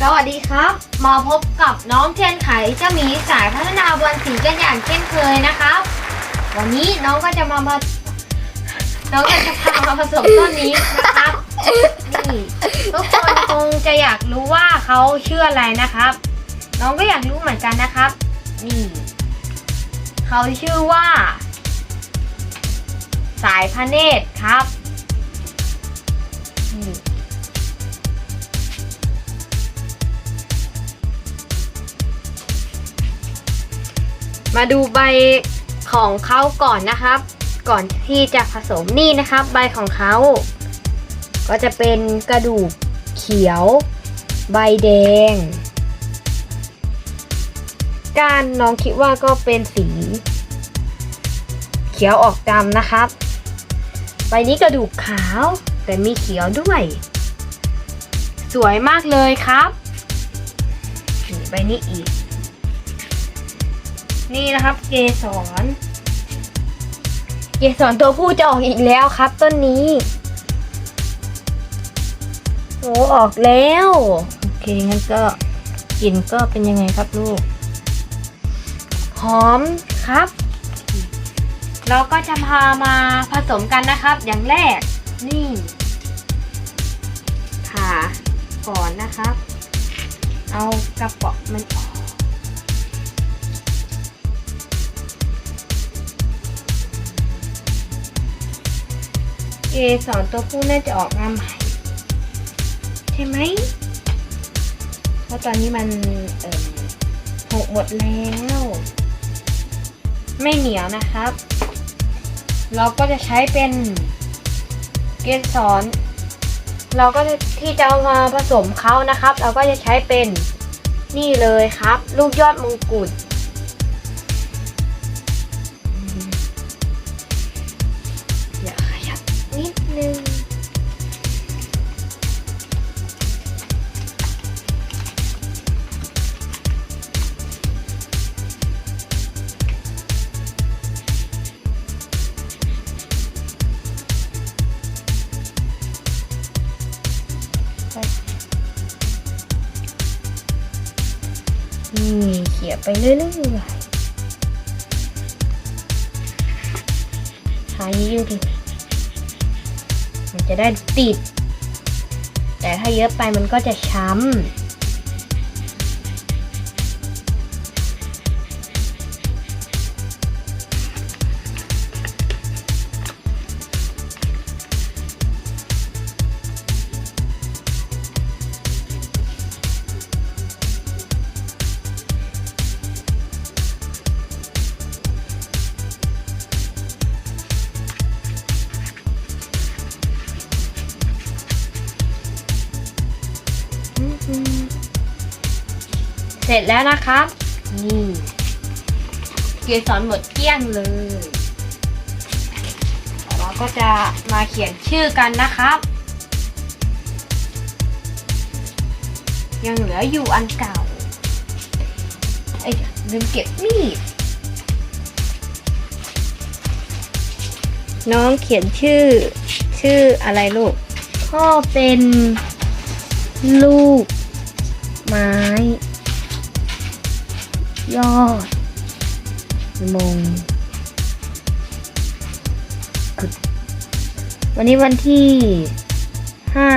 สวัสดีครับ มาพบกับน้องเทียนไขเจ้ามีสายพัฒนาบอลสีกันอย่างเช่นเคยนะครับ วันนี้น้องก็จะมามาน้องก็จะพามาผสมต้นนี้นะครับ นี่ทุกคนคงจะอยากรู้ว่าเขาชื่ออะไรนะครับ น้องก็อยากรู้เหมือนกันนะครับ นี่เขาชื่อว่า สายพระเนตรครับนี่ มาดูใบของเขาก่อนนะครับ ก่อนที่จะผสมนี่นะครับ ใบของเขาก็จะเป็นกระดูกเขียว ใบแดงก้านน้องคิดว่าก็เป็นสี เขียวออกดำนะครับ ใบนี้กระดูกขาว แต่มีเขียวด้วย สวยมากเลยครับ ใบนี้อีก นี่นะครับเกสรเกสรตัวผู้จะออกอีกแล้วครับ ต้นนี้โอ้ออกแล้ว โอเคงั้นก็กลิ่นก็เป็นยังไงครับลูก หอมครับ เราก็จะพามาผสมกันนะครับ อย่างแรก นี่ผ่าก่อนนะครับ เอากระป๋องมันออก เกสรตัวผู้น่าจะออกมาใหม่ ใช่ไหม เพราะตอนนี้มันหกหมดแล้ว ไม่เหนียวนะครับ เราก็จะใช้เป็นเกสรเราก็ที่จะเอามาผสมเขานะครับ เราก็จะใช้เป็นนี่เลยครับ ลูกยอดมงกุฎ นิดนึงนี่เขี่ยไปเรื่อยๆหายืดดิ มันจะได้ติด แต่ถ้าเยอะไปมันก็จะช้ำ เสร็จแล้วนะครับนี่เกสรหมดเกลี้ยงเลยเราก็จะมาเขียนชื่อกันนะครับ ยังเหลืออยู่อันเก่าเอ้ยลืมเก็บมีดน้องเขียนชื่อ ชื่ออะไรลูก พ่อเป็นลูกไม้ ยอดมงกุฎวันนี้วันที่ห้า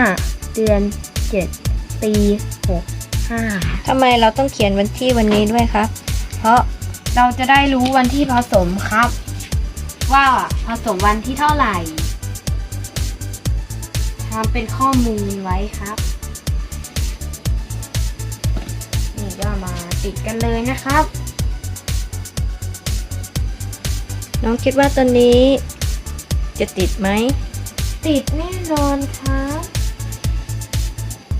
เดือนเจ็ดปีหกห้าทำไมเราต้องเขียนวันที่วันนี้ด้วยครับ เพราะเราจะได้รู้วันที่ผสมครับ ว่าผสมวันที่เท่าไหร่ทำเป็นข้อมูลไว้ครับ ก็มาติดกันเลยนะครับ น้องคิดว่าตอนนี้ จะติดไหม ติดแน่นอนครับ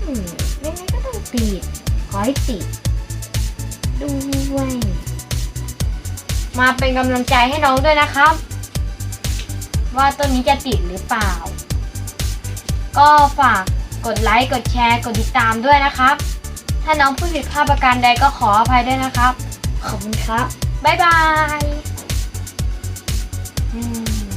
อืมยังไงก็ต้องติด ขอให้ติด ด้วย มาเป็นกำลังใจให้น้องด้วยนะครับ ว่าต้นนี้จะติดหรือเปล่า ก็ฝากกดไลค์ กดแชร์ กดติดตามด้วยนะครับ ถ้าน้องผู้ผิดพลาดประการใดก็ขออภัยด้วยนะครับ ขอบคุณครับ บ๊ายบาย อืม